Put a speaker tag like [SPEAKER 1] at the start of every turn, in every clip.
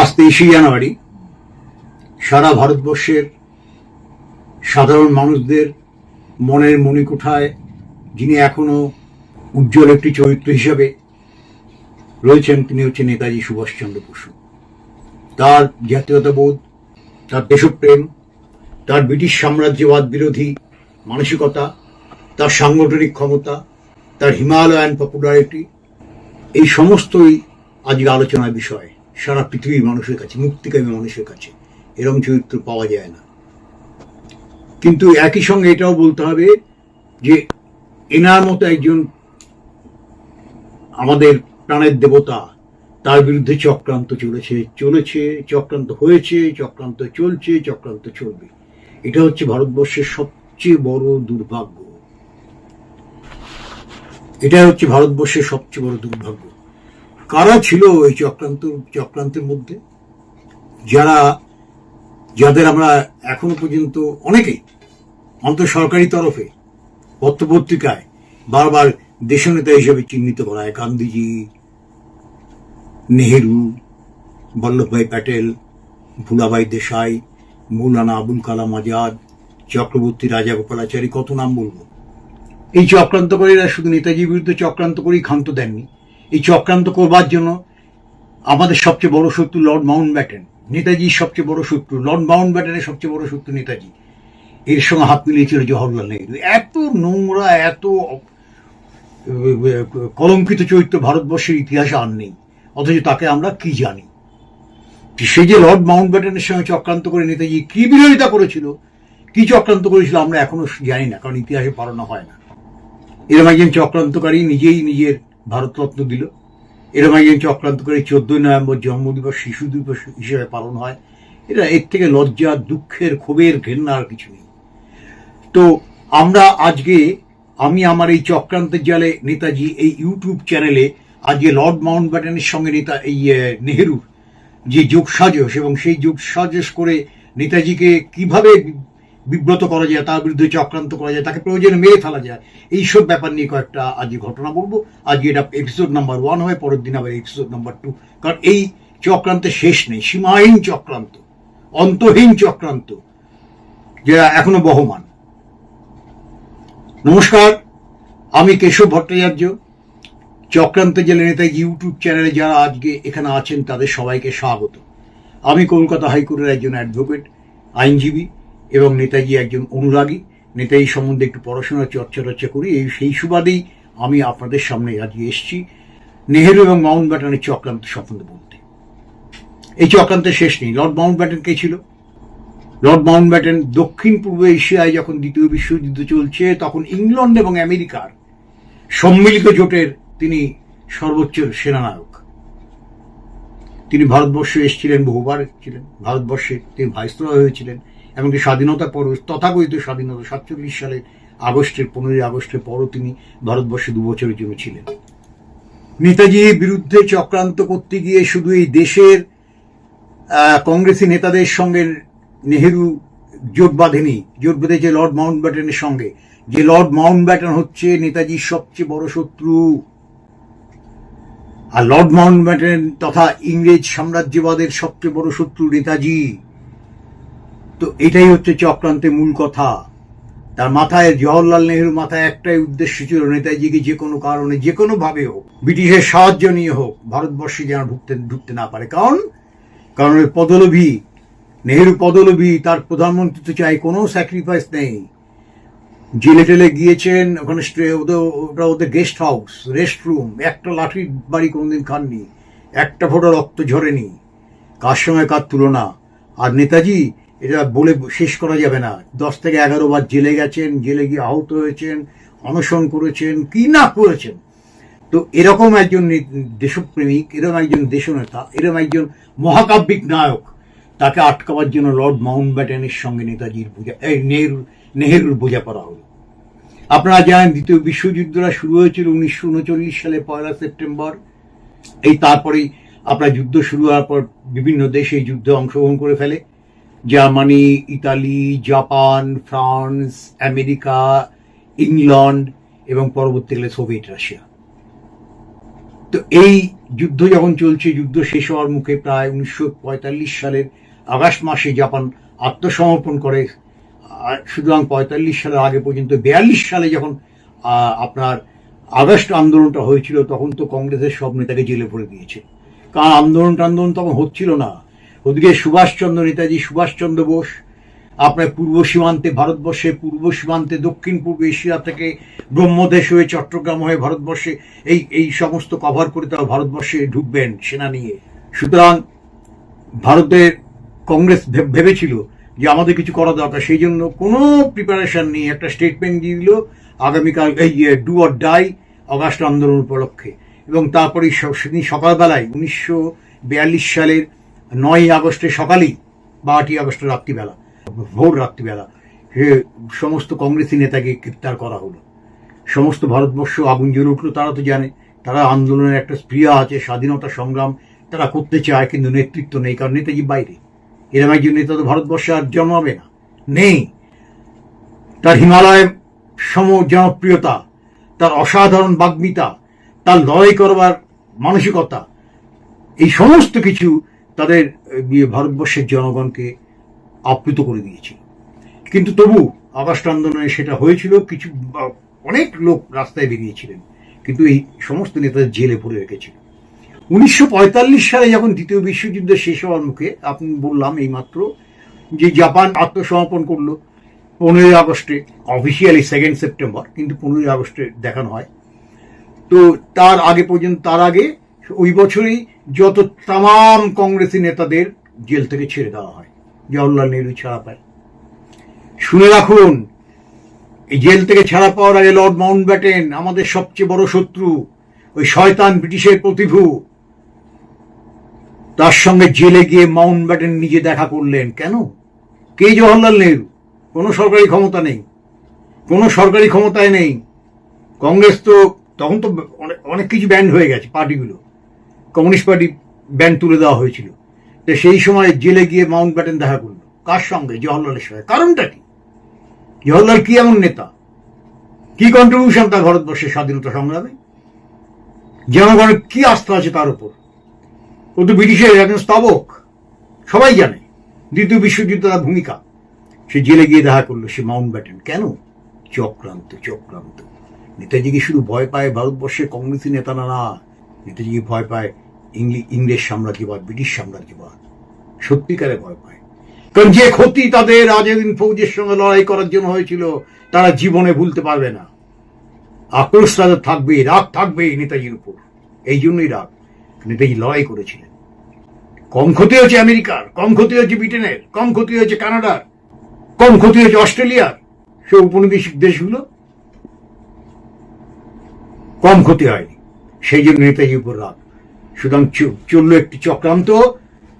[SPEAKER 1] আজ তেইশে জানুয়ারি, সারা ভারতবর্ষের সাধারণ মানুষদের মনের মণিকোঠায়, যিনি এখনও উজ্জ্বল একটি চরিত্র হিসাবে রয়েছেন, তিনি হচ্ছেন নেতাজি সুভাষচন্দ্র বসু। তার জাতীয়তাবোধ, তার দেশপ্রেম, তার ব্রিটিশ সাম্রাজ্যবাদ বিরোধী মানসিকতা, তার সাংগঠনিক ক্ষমতা, তার হিমালয়ান পপুলারিটি, এই সমস্তই আজকে আলোচনার বিষয়। সারা পৃথিবীর মানুষের কাছে, মুক্তিকামী মানুষের কাছে এরকম চরিত্র পাওয়া যায় না। কিন্তু একই সঙ্গে এটাও বলতে হবে যে এনার মতো একজন আমাদের প্রাণের দেবতা, তার বিরুদ্ধে চক্রান্ত চলেছে চলেছে, চক্রান্ত হয়েছে, চক্রান্ত চলছে, চক্রান্ত চলবে। এটা হচ্ছে ভারতবর্ষের সবচেয়ে বড় দুর্ভাগ্য। এটা হচ্ছে ভারতবর্ষের সবচেয়ে বড় দুর্ভাগ্য। কারা ছিল এই চক্রান্ত চক্রান্তের মধ্যে? যারা, যাদের আমরা এখনও পর্যন্ত অনেকেই, অন্তত সরকারি তরফে, পত্রপত্রিকায় বারবার দেশনেতা হিসেবে চিহ্নিত করা হয়। গান্ধীজি, নেহেরু, বল্লভভাই প্যাটেল, ভুলাভাই দেশাই, মৌলানা আবুল কালাম আজাদ, চক্রবর্তী রাজা রাজাগোপালাচারী কত নাম বলব? এই চক্রান্তকারীরা শুধু নেতাজির বিরুদ্ধে চক্রান্ত করেই ক্ষান্ত দেননি। এই চক্রান্ত করবার জন্য আমাদের সবচেয়ে বড় শত্রু লর্ড মাউন্ট ব্যাটেন নেতাজির সবচেয়ে বড় শত্রু, লর্ড মাউন্ট ব্যাটেনের সবচেয়ে বড় শত্রু নেতাজি। এর সঙ্গে হাত মিলিয়েছিল জওহরলাল নেহরু। এত নোংরা, এত কলঙ্কিত চরিত্র ভারতবর্ষের ইতিহাসে আর নেই। অথচ তাকে আমরা কি জানি? সে যে লর্ড মাউন্ট ব্যাটেনের সঙ্গে চক্রান্ত করে নেতাজি কি বিরোধিতা করেছিল, কি চক্রান্ত করেছিল আমরা এখনও জানি না, কারণ ইতিহাসে পড়ানো হয় না। এরম একজন চক্রান্তকারী নিজেই নিজের ভারতরত্ন দিল। এরম একজন চক্রান্তকারী চোদ্দই নভেম্বর জন্মদিবস শিশু দিবস হিসেবে পালন হয়। এটা এর থেকে লজ্জা, দুঃখের ক্ষোভের ঘেন্না আর কিছু নেই। তো আমরা আজকে, আমি আমার এই চক্রান্তের জালে নেতাজি এই ইউটিউব চ্যানেলে আজকে লর্ড মাউন্ট ব্যাটেনের সঙ্গে নেতা এই নেহেরুর যে যোগসাজস এবং সেই যোগসাজস করে নেতাজিকে কীভাবে বিব্রত করা যায়, তার বিরুদ্ধে চক্রান্ত করা যায়, তাকে প্রয়োজনে মেরে ফেলা যায়। এইসব ব্যাপার নিয়ে কয়েকটা আজকে ঘটনা বলব। আজকে এটা এপিসোড নাম্বার ওয়ান হয়, পরের দিন আবার এপিসোড নাম্বার টু কারণ এই চক্রান্তের শেষ নেই, সীমাহীন চক্রান্ত অন্তহীন চক্রান্ত যেটা এখনও বহমান। নমস্কার, আমি কেশব ভট্টাচার্য। চক্রান্ত জেলে নেতা ইউটিউব চ্যানেলে যারা আজকে এখানে আছেন, তাদের সবাইকে স্বাগত। আমি কলকাতা হাইকোর্টের একজন অ্যাডভোকেট আইনজীবী। এবং নেতাজি একজন অনুরাগী। নেতাজি সম্বন্ধে একটু পড়াশোনা, চর্চা টর্চা করি। এই সেই সুবাদেই আমি আপনাদের সামনে আজকে এসেছি। নেহেরু এবং মাউন্ট ব্যাটনের চক্রান্ত সম্বন্ধে বলতে। এই চক্রান্তের শেষ নেই। লর্ড মাউন্ট ব্যাটন কে ছিল? লর্ড মাউন্ট ব্যাটন দক্ষিণ পূর্ব এশিয়ায় যখন দ্বিতীয় বিশ্বযুদ্ধ চলছে, তখন ইংল্যান্ড এবং আমেরিকার সম্মিলিত জোটের তিনি সর্বোচ্চ সেনানায়ক। তিনি ভারতবর্ষে এসেছিলেন, বহুবার ছিলেন ভারতবর্ষে তিনি ভাইসরয় হয়েছিলেন। এমনকি স্বাধীনতার পর তথাকথিত স্বাধীনতা, সাতচল্লিশ সালের আগস্টের, পনেরোই আগস্টের পরও তিনি ভারতবর্ষে দু বছরের জন্য ছিলেন। নেতাজির বিরুদ্ধে চক্রান্ত করতে গিয়ে শুধু এই দেশের কংগ্রেসি নেতাদের সঙ্গে নেহেরু জোট বাঁধেনি। জোট বেঁধেছে লর্ড মাউন্ট ব্যাটেনের সঙ্গে। যে লর্ড মাউন্ট ব্যাটেন হচ্ছে নেতাজির সবচেয়ে বড় শত্রু। আর লর্ড মাউন্ট ব্যাটেন তথা ইংরেজ সাম্রাজ্যবাদের সবচেয়ে বড় শত্রু নেতাজি। তো এটাই হচ্ছে চক্রান্তের মূল কথা। তার মাথায় জওহরলাল নেহরুর মাথায় একটাই উদ্দেশ্য ছিল নেতাজিকে যে কোনো কারণে, যে কোনো ভাবে হোক, ব্রিটিশের সাহায্য নিয়ে হোক, ভারতবর্ষে যেন ঢুকতে ঢুকতে না পারে। কারণ কারণ ওই পদলোভী নেহেরু পদলোভী তার প্রধানমন্ত্রী তো চাই, কোনো স্যাক্রিফাইস নেই। জেলে টেলে গিয়েছেন, ওখানে ওদের ওটা ওদের গেস্ট হাউস রেস্ট রুম একটা লাঠির বাড়ি কোনোদিন খাননি, একটা ফোঁটা রক্ত ঝরেনি, কার সঙ্গে কার তুলনা? আর নেতাজি এটা বলে শেষ করা যাবে না। দশ থেকে এগারো বার জেলে গেছেন, জেলে গিয়ে আহত হয়েছেন, অনশন করেছেন, কি না করেছেন? তো এরকম একজন দেশপ্রেমিক, এরকম একজন দেশনেতা, এরকম একজন মহাকাব্যিক নায়ক, তাকে আটকাবার জন্য লর্ড মাউন্ট ব্যাটেনের সঙ্গে নেতাজির বোঝা এই নেহরু, নেহেরুর বোঝাপড়া হলো। আপনারা জানেন, দ্বিতীয় বিশ্বযুদ্ধটা শুরু হয়েছিল উনিশশো উনচল্লিশ সালে পয়লা সেপ্টেম্বর। এই তারপরেই আপনার যুদ্ধ শুরু হওয়ার পর বিভিন্ন দেশ যুদ্ধে অংশগ্রহণ করে ফেলে। Germany Italy Japan France America England এবং পরবর্তীকালে সোভিয়েত রাশিয়া তো এই যুদ্ধ যখন চলছে, যুদ্ধ শেষ হওয়ার মুখে প্রায় উনিশশো পঁয়তাল্লিশ সালের আগস্ট মাসে জাপান আত্মসমর্পণ করে। সুতরাং পঁয়তাল্লিশ সালের আগে পর্যন্ত বিয়াল্লিশ সালে যখন আপনার আগস্ট আন্দোলনটা হয়েছিল, তখন তো কংগ্রেসের সব নেতাকে জেলে ভরে দিয়েছে। কারণ আন্দোলন টান্দোলন তখন হচ্ছিল না। ওদিকে সুভাষচন্দ্র নেতাজি, সুভাষচন্দ্র বোস, আপনার পূর্ব সীমান্তে ভারতবর্ষে, পূর্ব সীমান্তে, দক্ষিণ পূর্ব এশিয়া থেকে ব্রহ্মদেশ হয়ে চট্টগ্রাম হয়ে ভারতবর্ষে, এই এই সমস্ত কভার করে তারা ভারতবর্ষে ঢুকবেন সেনা নিয়ে। সুতরাং ভারতের কংগ্রেস ভেবেছিল যে আমাদের কিছু করা দরকার, সেই জন্য কোনো প্রিপারেশন নেই। একটা স্টেটমেন্ট দিয়ে দিল, আগামীকাল এই ডু অর ডাই অগাস্ট আন্দোলন উপলক্ষে। এবং তারপরে সেদিন সকালবেলায় উনিশশো বিয়াল্লিশ সালের নয় আগস্টের সকালেই বা আটই আগস্টের রাত্রিবেলা, ভোর রাত্রিবেলা সে সমস্ত কংগ্রেসি নেতাকে গ্রেপ্তার করা হলো। সমস্ত ভারতবর্ষ আগুন জ্বলে উঠল, তারা তো জানে। তারা আন্দোলনের একটা স্প্রিয়া আছে, স্বাধীনতা সংগ্রাম, তারা করতে চায় কিন্তু নেতৃত্ব নেই, কারণ নেতাজি বাইরে। এরকম একজন নেতা তো ভারতবর্ষে আর জন্মাবে না। নেই। তার হিমালয় সম জনপ্রিয়তা, তার অসাধারণ বাগ্মিতা, তার লড়াই করবার মানসিকতা, এই সমস্ত কিছু তাদের ভারতবর্ষের জনগণকে আপ্লুত করে দিয়েছিল কিন্তু তবু আগস্ট আন্দোলনে সেটা হয়েছিল, কিছু অনেক লোক রাস্তায় বেরিয়েছিলেন, কিন্তু এই সমস্ত নেতাদের জেলে ভরে রেখেছিল। উনিশশো পঁয়তাল্লিশ সালে যখন দ্বিতীয় বিশ্বযুদ্ধ শেষ হওয়ার মুখে আপনি বললাম এইমাত্র যে জাপান আত্মসমর্পণ করল পনেরোই আগস্টে অফিসিয়ালি সেকেন্ড সেপ্টেম্বর কিন্তু পনেরোই আগস্টে দেখানো হয়। তো তার আগে পর্যন্ত, তার আগে ওই বছরই যত তাম কংগ্রেসি নেতাদের জেল থেকে ছেড়ে দেওয়া হয়, জওয়াহরলাল নেহরু ছাড়া পায়। শুনে রাখুন, এই জেল থেকে ছাড়া পাওয়ার আগে লর্ড মাউন্ট ব্যাটেন আমাদের সবচেয়ে বড় শত্রু, ওই শয়তান ব্রিটিশের প্রতিভু। তার সঙ্গে জেলে গিয়ে মাউন্ট ব্যাটেন নিজে দেখা করলেন। কেন? কে জওয়াহরলাল নেহরু? কোনো সরকারি ক্ষমতা নেই। কোনো সরকারি ক্ষমতায় নেই। কংগ্রেস তো, তখন তো অনেক অনেক কিছু ব্যান্ড হয়ে গেছে, পার্টিগুলো। কমিউনিস্ট পার্টি ব্যান্ড তুলে দেওয়া হয়েছিল। তো সেই সময় জেলে গিয়ে মাউন্ট ব্যাটেন দেখা করল। কার সঙ্গে? জওয়াহরলালের সঙ্গে। কারণটা কি? জওয়াহরলাল কি এমন নেতা? কি কন্ট্রিবিউশন তার ভারতবর্ষের স্বাধীনতা সংগ্রামে? জনগণের কি আস্থা আছে তার উপর? ও তো ব্রিটিশের একজন স্তবক। সবাই জানে, দ্বিতীয় বিশ্বযুদ্ধ তার ভূমিকা। সে জেলে গিয়ে দেখা করল সে মাউন্ট ব্যাটেন। কেন? চক্রান্ত চক্রান্ত। নেতাজিকে শুধু ভয় পায় ভারতবর্ষের কংগ্রেসি নেতা না। নেতাজিকে ভয় পায় ইংরেজ সাম্রাজ্যবাদ ব্রিটিশ সাম্রাজ্যবাদ সত্যিকারে ভয় পায়। কারণ যে ক্ষতি তাদের আজাদিন ফৌজের সঙ্গে লড়াই করার জন্য হয়েছিল, তারা জীবনে ভুলতে পারবে না। আক্রোশ তাদের থাকবে রাগ থাকবে নেতাজির উপর। এই জন্যই রাগ। নেতাজি লড়াই করেছিলেন। কম ক্ষতি হয়েছে আমেরিকার, কম ক্ষতি হয়েছে ব্রিটেনের, কম ক্ষতি হয়েছে কানাডার, কম ক্ষতি হয়েছে অস্ট্রেলিয়ার। সে উপনিবেশিক দেশগুলো কম ক্ষতি হয়নি। সেই জন্য নেতাজির উপর রাগ। সুতরাং চলল একটি চক্রান্ত।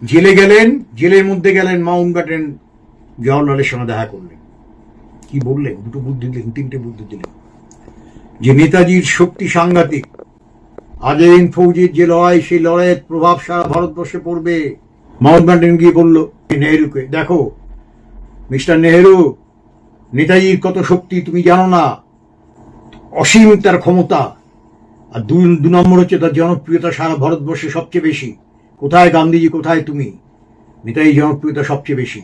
[SPEAKER 1] জেলে গেলেন, জেলের মধ্যে গেলেন মাউন্ট ব্যাটেন জওয়াহরলালের সঙ্গে দেখা করলেন। কি বললেন? দুটো বুদ্ধি দিলেন, তিনটে বুদ্ধি দিলেন। যে নেতাজির শক্তি সাংঘাতিক আজাদিন ফৌজের যে লড়াই, সেই লড়াইয়ের প্রভাব সারা ভারতবর্ষে পড়বে। মাউন্ট ব্যাটেন গিয়ে বলল নেহরুকে, দেখো, মিস্টার নেহরু, নেতাজির কত শক্তি তুমি জানো না? অসীম তার ক্ষমতা আর দুই, দু নম্বর হচ্ছে তার জনপ্রিয়তা সারা ভারতবর্ষে সবচেয়ে বেশি। কোথায় গান্ধীজি, কোথায় তুমি? নেতাজি জনপ্রিয়তা সবচেয়ে বেশি।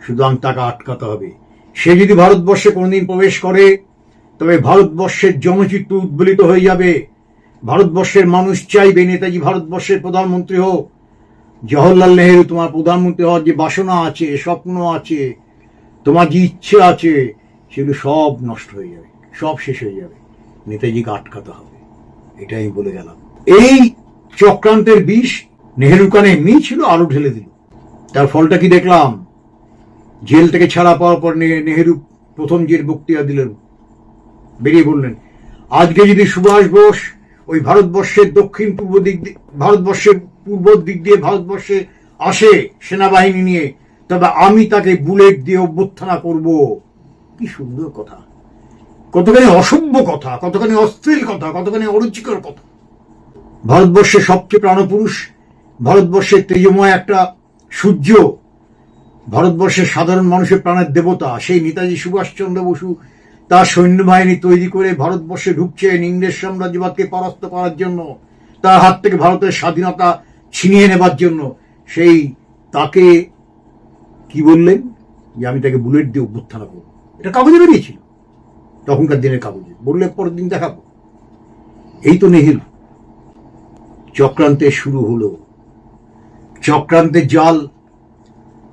[SPEAKER 1] সুতরাং তাকে আটকাতে হবে। সে যদি ভারতবর্ষে কোনোদিন প্রবেশ করে, তবে ভারতবর্ষের জনচিত্র উদ্বেলিত হয়ে যাবে। ভারতবর্ষের মানুষ চাইবে নেতাজি ভারতবর্ষের প্রধানমন্ত্রী হোক। জওহরলাল নেহেরু তোমার প্রধানমন্ত্রী হওয়ার যে বাসনা আছে স্বপ্ন আছে, তোমার যে ইচ্ছে আছে, সেগুলো সব নষ্ট হয়ে যাবে, সব শেষ হয়ে যাবে। নেতাজিকে আটকাতে হবে। এটাই বলে গেলাম। এই চক্রান্তের বিষ নেহেরু কানে এমনি ছিল, আরও ঢেলে দিল। তার ফলটা কি দেখলাম? জেল থেকে ছাড়া পাওয়ার পর নেহেরু প্রথম যে বক্তৃতা দিলেন। বেরিয়ে বললেন আজকে যদি সুভাষ বোস ওই ভারতবর্ষের দক্ষিণ পূর্ব দিক দিয়ে ভারতবর্ষের পূর্ব দিক দিয়ে ভারতবর্ষে আসে সেনাবাহিনী নিয়ে, তবে আমি তাকে বুলেট দিয়ে অভ্যর্থনা করব। কি সুন্দর কথা। কতখানি অসভ্য কথা, কতখানি অশ্লীল কথা, কতখানি অরুচিকর কথা। ভারতবর্ষের সবচেয়ে প্রাণপুরুষ ভারতবর্ষের তেজময় একটা সূর্য, ভারতবর্ষের সাধারণ মানুষের প্রাণের দেবতা, সেই নেতাজি সুভাষচন্দ্র বসু, তার সৈন্যবাহিনী তৈরি করে ভারতবর্ষে ঢুকছেন ইংরেজ সাম্রাজ্যবাদকে পরাস্ত করার জন্য, তার হাত থেকে ভারতের স্বাধীনতা ছিনিয়ে নেবার জন্য। সেই তাকে কি বললেন? যে আমি তাকে বুলেট দিয়ে অভ্যুত্থান করব। এটা কাগজে বেরিয়েছিল। তখনকার দিনের কাগজে বললে পরের দিন দেখাবো। এই তো নেহেরু চক্রান্তের শুরু হলো। চক্রান্তের জাল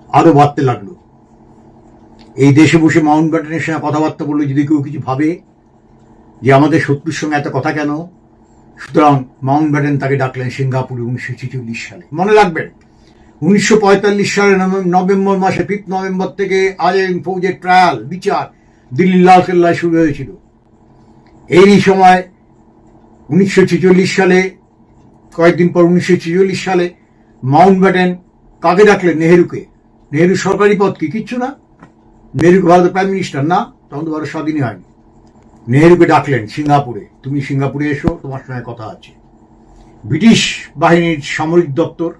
[SPEAKER 1] আরও বাড়তে লাগল। এই দেশে বসে মাউন্ট ব্যাটেনের সঙ্গে কথাবার্তা বললে, যদি কেউ কিছু ভাবে যে আমাদের শত্রুর সঙ্গে এত কথা কেন? সুতরাং মাউন্ট ব্যাটেন তাকে ডাকলেন সিঙ্গাপুরে উনিশশো ছেচল্লিশ সালে। মনে রাখবেন, উনিশশো পঁয়তাল্লিশ সালে নভেম- নভেম্বর মাসে, ফিফথ নভেম্বর থেকে আজেন ফৌজের ট্রায়াল বিচার দিল্লির লাল কেল্লায় শুরু হয়েছিল। এই সময় উনিশশো ছেচল্লিশ সালে, কয়েকদিন পর উনিশশো ছেচল্লিশ সালে মাউন্ট ব্যাটেন কাকে ডাকলেন? নেহেরুকে। নেহেরু সরকারি পদ কি? কিচ্ছু না। নেহেরুকে ভারতের প্রাইম মিনিস্টার না, তখন তো ভারত স্বাধীনই হয়নি। নেহেরুকে ডাকলেন সিঙ্গাপুরে। তুমি সিঙ্গাপুরে এসো, তোমার সঙ্গে কথা আছে। ব্রিটিশ বাহিনীর সামরিক দপ্তর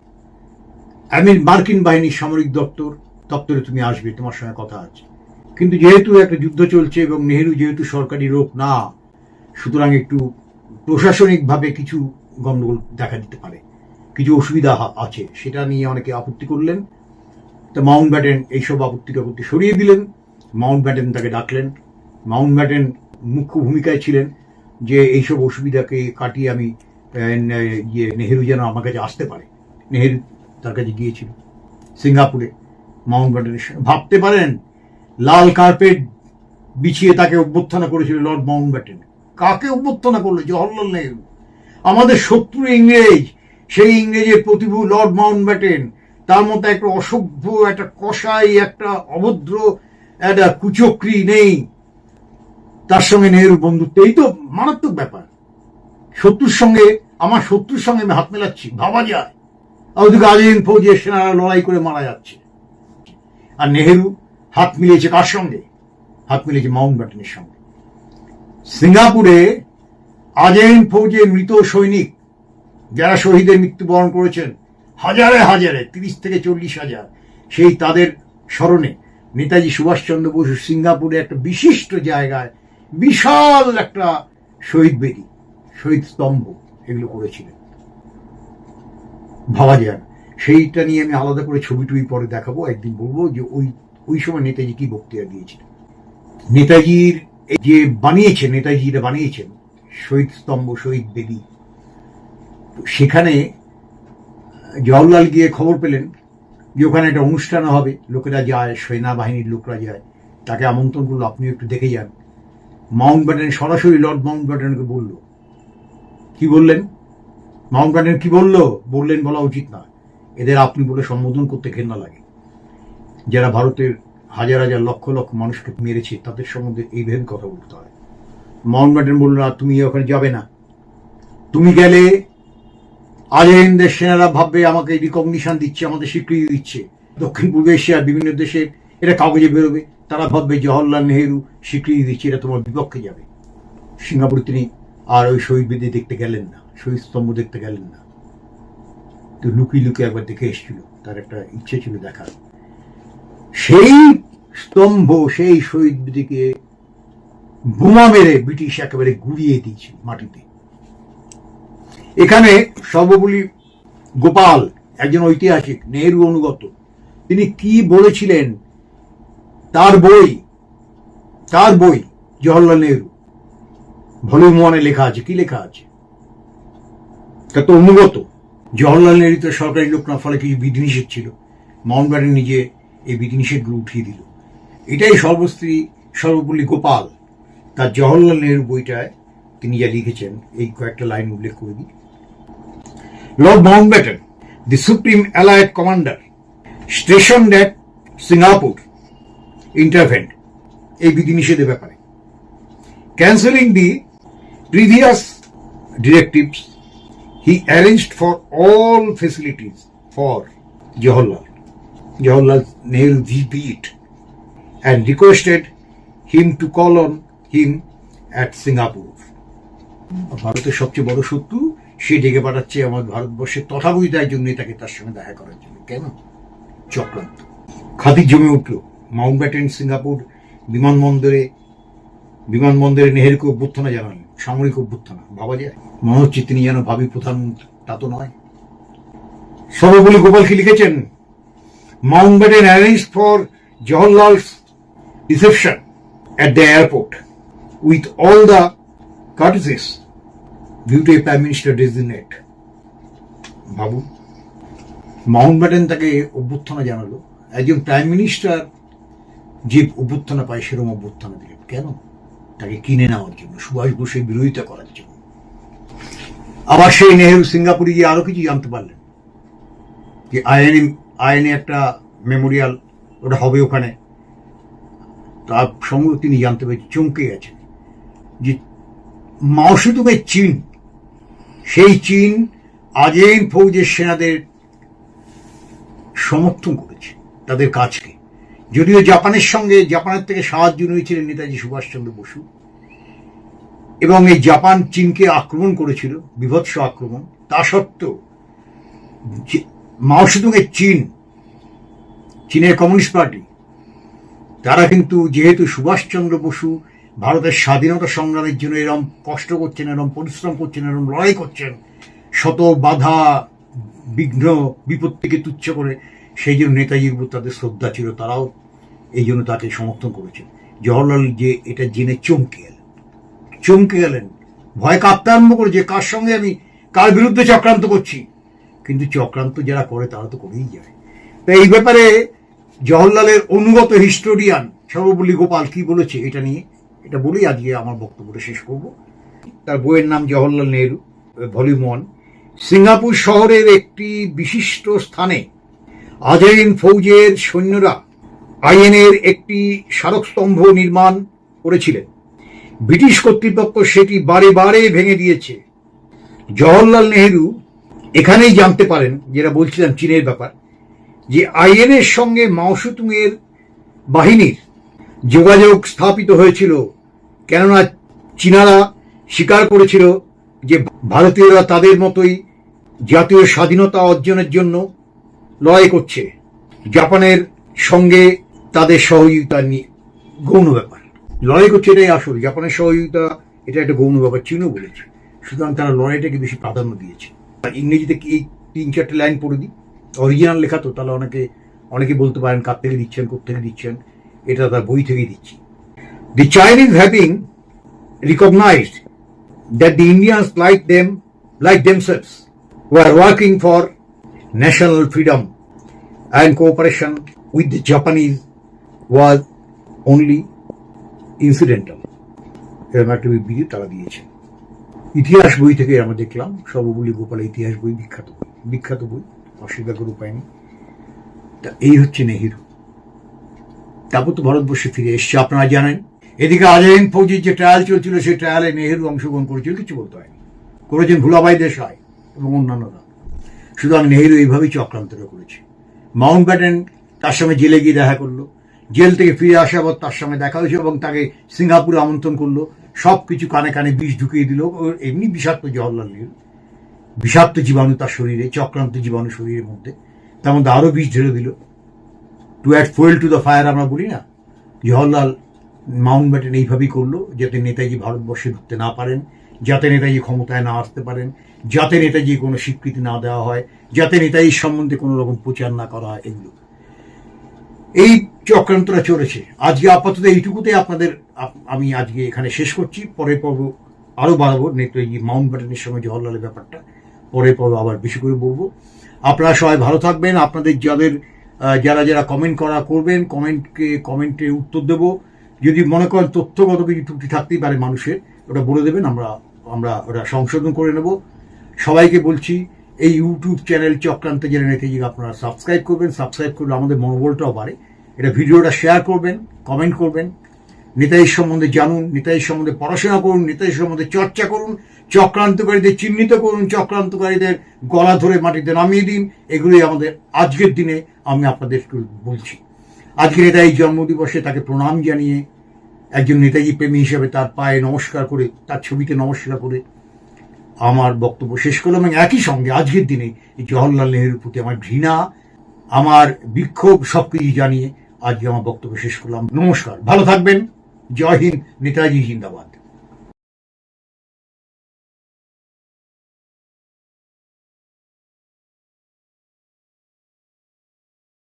[SPEAKER 1] আমিন মার্কিন বাহিনীর সামরিক দপ্তর, দপ্তরে তুমি আসবে, তোমার সঙ্গে কথা আছে। কিন্তু যেহেতু একটা যুদ্ধ চলছে এবং নেহেরু যেহেতু সরকারি লোক, না, সুতরাং একটু প্রশাসনিকভাবে কিছু গণ্ডগোল দেখা দিতে পারে। কিছু অসুবিধা আছে, সেটা নিয়ে অনেকে আপত্তি করলেন। তা মাউন্ট ব্যাটেন, এইসব আপত্তি টাপত্তি সরিয়ে দিলেন। মাউন্ট ব্যাটেন তাকে ডাকলেন। মাউন্ট ব্যাটেন মুখ্য ভূমিকায় ছিলেন যে, এইসব অসুবিধাকে কাটিয়ে আমি ইয়ে নেহেরু যেন আমার কাছে আসতে পারে। নেহেরু তার কাছে গিয়েছিল। সিঙ্গাপুরে মাউন্ট ব্যাটেনের ভাবতে পারেন? লাল কার্পেট বিছিয়ে তাকে অভ্যর্থনা করেছিল লর্ড মাউন্ট ব্যাটেন কাকে অভ্যর্থনা করল? জওহরলাল নেহরু। আমাদের শত্রু ইংরেজ, সেই ইংরেজের প্রতিভু লর্ড মাউন্ট ব্যাটেন তার মধ্যে একটা অসভ্য, একটা কষাই একটা অভদ্র, একটা কুচক্রি নেই। তার সঙ্গে নেহরু বন্ধুত্ব। এই তো মারাত্মক ব্যাপার। শত্রুর সঙ্গে, আমার শত্রুর সঙ্গে আমি হাত মেলাচ্ছি, ভাবা যায়। আর ওদিকে আলিন ফৌজের সেনারা লড়াই করে মারা যাচ্ছে। আর নেহেরু হাত মিলিয়েছে কার সঙ্গে? হাত মিলিয়েছে মাউন্ট ব্যাটেনের সঙ্গে। সিঙ্গাপুরে আজেন ফৌজের মৃত সৈনিক, যারা শহীদের মৃত্যুবরণ করেছেন, হাজারে হাজারে, তিরিশ থেকে চল্লিশ হাজার, সেই তাদের স্মরণে নেতাজি সুভাষচন্দ্র বসু সিঙ্গাপুরে একটা বিশিষ্ট জায়গায় বিশাল একটা শহীদ বেদি, শহীদ স্তম্ভ এগুলো করেছিলেন। ভাবা যায় সেইটা নিয়ে আমি আলাদা করে ছবি টবি পরে দেখাবো, একদিন বলব যে ওই ওই সময় নেতাজি কি বক্তৃতা দিয়েছিলেন? নেতাজির যে বানিয়েছেন নেতাজি যেটা বানিয়েছেন, শহীদ স্তম্ভ, শহীদ বেদি সেখানে জওয়াহরলাল গিয়ে খবর পেলেন যে ওখানে একটা অনুষ্ঠান হবে, লোকেরা যায়, সেনাবাহিনীর লোকরা যায়, তাকে আমন্ত্রণ করল আপনি একটু দেখে যান। মাউন্ট ব্যাটেন, সরাসরি লর্ড মাউন্ট ব্যাটেনকে বলল। কি বললেন? মাউন্ট ব্যাটেন কি বলল? বললেন, বলা উচিত না। এদের আপনি বলে সম্বোধন করতে ঘেন্না লাগে। যারা ভারতের হাজার হাজার লক্ষ লক্ষ মানুষকে মেরেছে, তাদের সম্বন্ধে এইভাবে কথা বলতে হয়। মাউন্ট ব্যাটেন বলল, না, তুমি ওখানে যাবে না। তুমি গেলে আজহিনদের সেনারা ভাববে, আমাকে রিকগনিশন দিচ্ছে, আমাদের স্বীকৃতি দিচ্ছে। দক্ষিণ পূর্ব এশিয়ার বিভিন্ন দেশে এটা কাগজে বেরোবে। তারা ভাববে জওহরলাল নেহেরু স্বীকৃতি দিচ্ছে এটা তোমার বিপক্ষে যাবে। সিঙ্গাপুরে তিনি আর ওই শহীদ বেদি দেখতে গেলেন না, শহীদ স্তম্ভ দেখতে গেলেন না। তো লুকিয়ে লুকিয়ে একবার দেখে এসেছিল, তার একটা ইচ্ছে ছিল দেখার। সেই স্তম্ভ, সেই শহীদ বেদিকে বোমা মেরে ব্রিটিশ একেবারে গুড়িয়ে দিয়েছিল মাটিতে। এখানে সর্বপল্লী গোপাল, একজন ঐতিহাসিক, নেহরু অনুগত, তিনি কি বলেছিলেন? তার বই তার বই, জওহরলাল নেহরু। ভলিউম ওয়ানে লেখা আছে, কি লেখা আছে? তা তো অনুগত। জওহরলাল নেহরু তো সরকারি লোক না, ফলে কিছু বিধিনিষেধ ছিল? মাউন্ট ব্যাটেন নিজে এই বিধিনিষেধগুলো উঠিয়ে দিল। এটাই সর্বস্ত্রী সর্বপল্লী গোপাল। তার জওয়াহরলাল নেহরু বইটায় তিনি যা লিখেছেন, এই কয়েকটা লাইন উল্লেখ করে দিই। Lord Mountbatten the supreme allied commander, station that Singapore, intervened, এই বিধিনিষেধের ব্যাপারে। Cancelling the previous directives, he arranged for all facilities for Jawaharlal Jawaharlal Nehru VP and requested him to call on him at Singapore. ভারতের সবচেয়ে বড় শত্রু, সে ডেকে পাঠাচ্ছে আমার ভারতবর্ষের তথাকথিত একজন নেতাকে তার সঙ্গে দেখা করার জন্য। কেন? চক্রান্ত। খাতির জমে উঠল। মাউন্ট ব্যাটেন, সিঙ্গাপুর, বিমানবন্দরে বিমানবন্দরে নেহেরুকে অভ্যর্থনা জানালেন সামরিক অভ্যর্থনা। ভাবা যায় মনে হচ্ছে তিনি যেন ভাবি প্রধানমন্ত্রী তা তো নয়। সর্বপল্লী গোপাল কি লিখেছেন Batten arrange for Jawaharlal reception at the airport with all the courtesies. Due to a prime minister designate. ভাবুন মাউন্ট তাকে অভ্যর্থনা জানালো। একজন প্রাইম মিনিস্টার যে অভ্যর্থনা পায় সেরকম অভ্যর্থনা দিলেন কেন? তাকে কিনে নেওয়ার জন্য, সুভাষ বোসের বিরোধিতা করার জন্য। আবার সেই নেহেরু সিঙ্গাপুরে গিয়ে আরও কিছু জানতে পারলেন। যে আইএনএ আইএনএ একটা মেমোরিয়াল ওটা হবে ওখানে। তার সঙ্গে তিনি জানতে পেরে চমকে গেছেন যে মাওসুদুমের চীন, সেই চীন আজেইন ফৌজের সেনাদের সমর্থন করেছে তাদের কাজকে। যদিও জাপানের সঙ্গে, জাপানের থেকে সাহায্য নিয়েছিলেন নেতাজি সুভাষচন্দ্র বসু। এবং এই জাপান চীনকে আক্রমণ করেছিল, বিভৎস আক্রমণ। তা সত্ত্বেও যে মাওসুদুমের চীন, চীনের কমিউনিস্ট পার্টি, তারা কিন্তু যেহেতু সুভাষচন্দ্র বসু ভারতের স্বাধীনতা সংগ্রামের জন্য এরম কষ্ট করছেন, এরম পরিশ্রম করছেন, এরম লড়াই করছেন, শত বাধা, বিঘ্ন বিপত্তিকে তুচ্ছ করে, সেই জন্য নেতাজির উপর তাদের শ্রদ্ধা ছিল, তারাও এই জন্য তাকে সমর্থন করেছেন। জওহরলাল যে এটা জেনে চমকে গেলেন চমকে গেলেন ভয় কাঁপতে আরম্ভ করে যে কার সঙ্গে আমি, কার বিরুদ্ধে চক্রান্ত করছি? কিন্তু চক্রান্ত যারা করে, তারা তো করেই যায়। তো এই ব্যাপারে জওহরলালের অনুগত হিস্টোরিয়ান সর্বপল্লী গোপাল কি বলেছে এটা নিয়ে, এটা বলেই আজকে আমার বক্তব্যটা শেষ করব। তার বইয়ের নাম Jawaharlal Nehru, volume one. Singapore শহরের একটি বিশিষ্ট স্থানে আজেরিন ফৌজের সৈন্যরা আইএনের একটি স্মারকস্তম্ভ নির্মাণ করেছিলেন। ব্রিটিশ কর্তৃপক্ষ সেটি বারে বারে ভেঙে দিয়েছে। জওহরলাল নেহরু এখানেই জানতে পারেন, যেটা বলছিলাম চীনের ব্যাপার, যে আইএনের সঙ্গে মাওসুতুংয়ের বাহিনীর যোগাযোগ স্থাপিত হয়েছিল, কেননা চীনারা স্বীকার করেছিল যে ভারতীয়রা তাদের মতোই জাতীয় স্বাধীনতা অর্জনের জন্য লড়াই করছে। জাপানের সঙ্গে তাদের সহযোগিতা নিয়ে গৌণ ব্যাপার। লড়াই করছে এটাই আসল, জাপানের সহযোগিতা, এটা একটা গৌণ ব্যাপার, চীনও বলেছে। সুতরাং তারা লড়াইটাকে বেশি প্রাধান্য দিয়েছে। ইংরেজিতে এই তিন চারটে লাইন পড়ে দিই। অরিজিনাল লেখা তো, তাহলে অনেকে অনেকে বলতে পারেন, কার থেকে দিচ্ছেন কোথেকে দিচ্ছেন, এটা তার বই থেকে দিচ্ছি। The Chinese having recognised that the Indians like them like themselves were working for national freedom and cooperation with the Japanese was only incidental এরকম একটা বিবৃতি তারা দিয়েছে ইতিহাস বই থেকে আমরা দেখলাম, সর্বপল্লী গোপালের ইতিহাস বই, বিখ্যাত বই বিখ্যাত বই, অস্বীকার করে উপায় নেই তা এই হচ্ছে নেহেরু। তারপর তো ভারতবর্ষে ফিরে এসছে, আপনারা জানেন। এদিকে আজাইন ফৌজির যে ট্রায়াল চলছিল, সেই ট্রায়ালে নেহেরু অংশগ্রহণ করেছিল, কিছু বলতে হয়নি করেছেন ভুলাবাই দেশাই এবং অন্যান্যরা। সুতরাং নেহেরু এইভাবেই চক্রান্তটা করেছে। মাউন্ট ব্যাটেন তার সঙ্গে জেলে গিয়ে দেখা করল। জেল থেকে ফিরে আসা আবার তার সঙ্গে দেখা হয়েছে এবং তাকে সিঙ্গাপুরে আমন্ত্রণ করল। সব কিছু কানে কানে বিষ ঢুকিয়ে দিল। এমনি বিষাক্ত জওয়াহরলাল নেহরু। বিষাক্ত জীবাণু তার শরীরে, চক্রান্ত জীবাণু শরীরের মধ্যে। তার মধ্যে আরও বিষ ঢেলে দিল। To add fuel to the fire আমরা বলি না। জওয়াহরলাল মাউন্ট ব্যাটেন এইভাবেই করল, যাতে নেতাজি ভারতবর্ষে ঢুকতে না পারেন, যাতে নেতাজি ক্ষমতায় না আসতে পারেন, যাতে নেতাজি কোনো স্বীকৃতি না দেওয়া হয়, যাতে নেতাজির সম্বন্ধে কোনো রকম প্রচার না করা হয়, এগুলো। এই চক্রান্তটা চলেছে। আজকে আপাতত এইটুকুতে আপনাদের আমি আজকে এখানে শেষ করছি। পরের পর্ব আরও বাড়াবো নেতাজি মাউন্ট ব্যাটেনের সঙ্গে জওয়াহরলালের ব্যাপারটা। পরের পর্ব আবার বেশি করে বলব। আপনারা সবাই ভালো থাকবেন। আপনাদের যাদের যারা যারা কমেন্ট করা করবেন কমেন্টকে কমেন্টে উত্তর দেব। যদি মনে করেন তথ্যগত কিছু ত্রুটি থাকতেই পারে মানুষের, ওটা বলে দেবেন, আমরা আমরা ওটা সংশোধন করে নেব। সবাইকে বলছি, এই ইউটিউব চ্যানেল চক্রান্ত জেনে নেতাজি আপনারা সাবস্ক্রাইব করবেন। সাবস্ক্রাইব করলে আমাদের মনোবলটাও বাড়ে। এটা ভিডিওটা শেয়ার করবেন কমেন্ট করবেন, নেতাজির সম্বন্ধে জানুন, নেতাজির সম্বন্ধে পড়াশোনা করুন, নেতাজির সম্বন্ধে চর্চা করুন, চক্রান্তকারীদের চিহ্নিত করুন, চক্রান্তকারীদের গলা ধরে মাটিতে নামিয়ে দিন, এগুলোই আমাদের আজকের দিনে আমি আপনাদের বলছি। আজকে নেতাজি জন্মদিবসে তাকে প্রণাম জানিয়ে একজন নেতাজি প্রেমী হিসেবে তার পায়ে নমস্কার করে, তার ছবিতে নমস্কার করে আমার বক্তব্য শেষ করলাম এবং একই সঙ্গে আজকের দিনে জওহরলাল নেহরুর প্রতি আমার ঘৃণা, আমার বিক্ষোভ সবকিছু জানিয়ে আজকে আমার বক্তব্য শেষ করলাম। নমস্কার। ভালো থাকবেন। জয় হিন্দ। নেতাজি জিন্দাবাদ।